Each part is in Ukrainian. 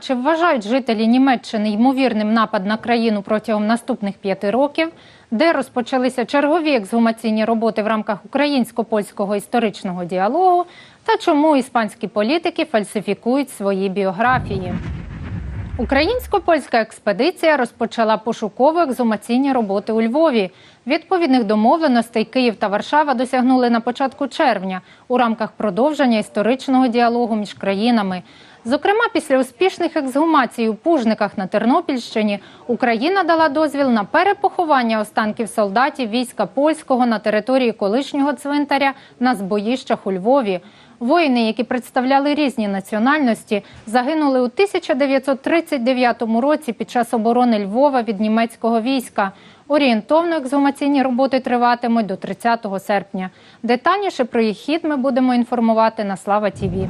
Чи вважають жителі Німеччини ймовірним напад на країну протягом наступних п'яти років? Де розпочалися чергові ексгумаційні роботи в рамках українсько-польського історичного діалогу? Та чому іспанські політики фальсифікують свої біографії? Українсько-польська експедиція розпочала пошуково-екзумаційні роботи у Львові. Відповідних домовленостей Київ та Варшава досягнули на початку червня у рамках продовження історичного діалогу між країнами. Зокрема, після успішних ексгумацій у Пужниках на Тернопільщині Україна дала дозвіл на перепоховання останків солдатів війська польського на території колишнього цвинтаря на збоїщах у Львові. Воїни, які представляли різні національності, загинули у 1939 році під час оборони Львова від німецького війська. Орієнтовно ексгумаційні роботи триватимуть до 30 серпня. Детальніше про їх хід ми будемо інформувати на Слава Тіві.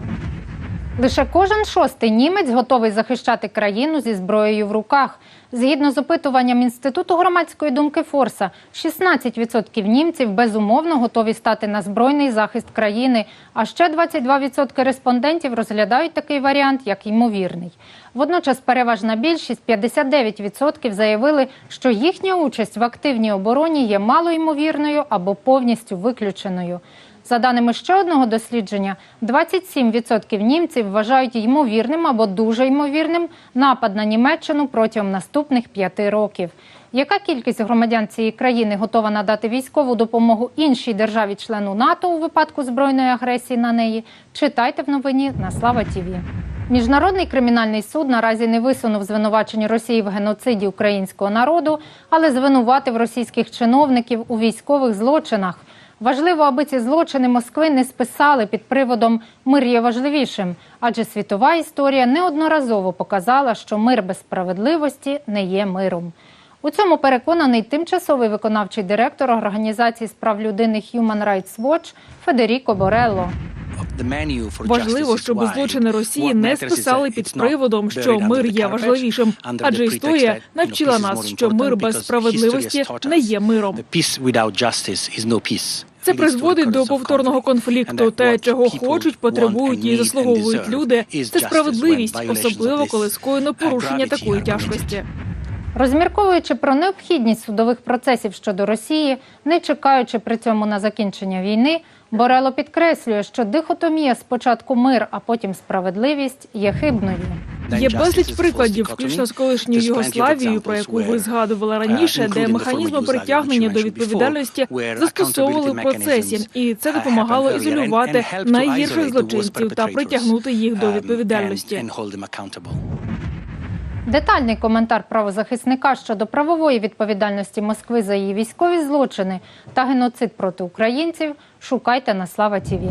Лише кожен шостий німець готовий захищати країну зі зброєю в руках. Згідно з опитуванням Інституту громадської думки Форса, 16% німців безумовно готові стати на збройний захист країни. А ще 22% респондентів розглядають такий варіант як ймовірний. Водночас переважна більшість 59% заявили, що їхня участь в активній обороні є малоймовірною або повністю виключеною. За даними ще одного дослідження, 27% німців вважають ймовірним або дуже ймовірним напад на Німеччину протягом наступних п'яти років. Яка кількість громадян цієї країни готова надати військову допомогу іншій державі-члену НАТО у випадку збройної агресії на неї? Читайте в новині на Слава Тіві. Міжнародний кримінальний суд наразі не висунув звинувачення Росії в геноциді українського народу, але звинуватив російських чиновників у військових злочинах. Важливо, аби ці злочини Москви не списали під приводом мир є важливішим, адже світова історія неодноразово показала, що мир без справедливості не є миром. У цьому переконаний тимчасовий виконавчий директор організації з прав людини Human Rights Watch Федеріко Борелло. Важливо, щоб злочини Росії не списали під приводом, що мир є важливішим, адже історія навчила нас, що мир без справедливості не є миром. Це призводить до повторного конфлікту. Те, чого хочуть, потребують і заслуговують люди. Це справедливість, особливо коли скоєно порушення такої тяжкості. Розмірковуючи про необхідність судових процесів щодо Росії, не чекаючи при цьому на закінчення війни, Борело підкреслює, що дихотомія спочатку мир, а потім справедливість є хибною. Є безліч прикладів, включно з колишньою Югославією, про яку ви згадували раніше, де механізми притягнення до відповідальності застосовували в процесі, і це допомагало ізолювати найгірших злочинців та притягнути їх до відповідальності. Детальний коментар правозахисника щодо правової відповідальності Москви за її військові злочини та геноцид проти українців шукайте на Слава Тіві.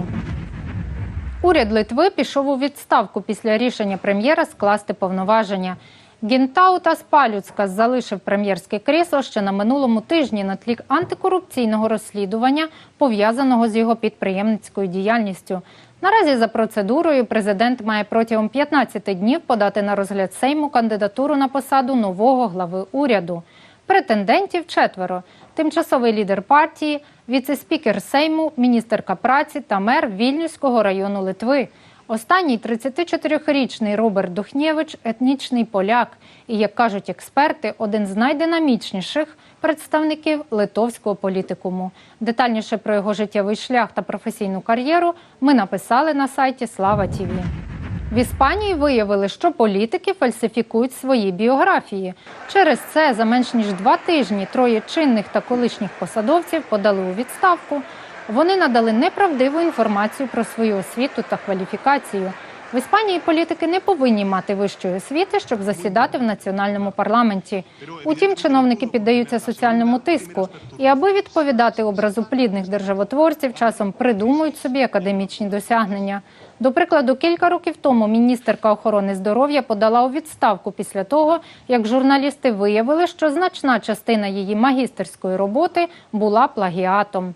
Уряд Литви пішов у відставку після рішення прем'єра скласти повноваження. Гінтаутас Палюцкас залишив прем'єрське крісло ще на минулому тижні на тлі антикорупційного розслідування, пов'язаного з його підприємницькою діяльністю. Наразі за процедурою президент має протягом 15 днів подати на розгляд Сейму кандидатуру на посаду нового глави уряду. Претендентів четверо: тимчасовий лідер партії, віце-спікер Сейму, міністерка праці та мер Вільнюського району Литви. Останній 34-річний Роберт Духнєвич етнічний поляк і, як кажуть експерти, один з найдинамічніших представників литовського політикуму. Детальніше про його життєвий шлях та професійну кар'єру ми написали на сайті Слава Тіві. В Іспанії виявили, що політики фальсифікують свої біографії. Через це за менш ніж два тижні троє чинних та колишніх посадовців подали у відставку. Вони надали неправдиву інформацію про свою освіту та кваліфікацію. В Іспанії політики не повинні мати вищої освіти, щоб засідати в національному парламенті. Утім, чиновники піддаються соціальному тиску і, аби відповідати образу плідних державотворців, часом придумують собі академічні досягнення. До прикладу, кілька років тому міністерка охорони здоров'я подала у відставку після того, як журналісти виявили, що значна частина її магістерської роботи була плагіатом.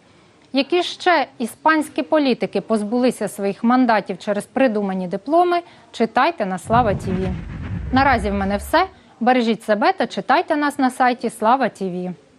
Які ще іспанські політики позбулися своїх мандатів через придумані дипломи, читайте на Слава Тіві. Наразі в мене все. Бережіть себе та читайте нас на сайті Слава Тіві.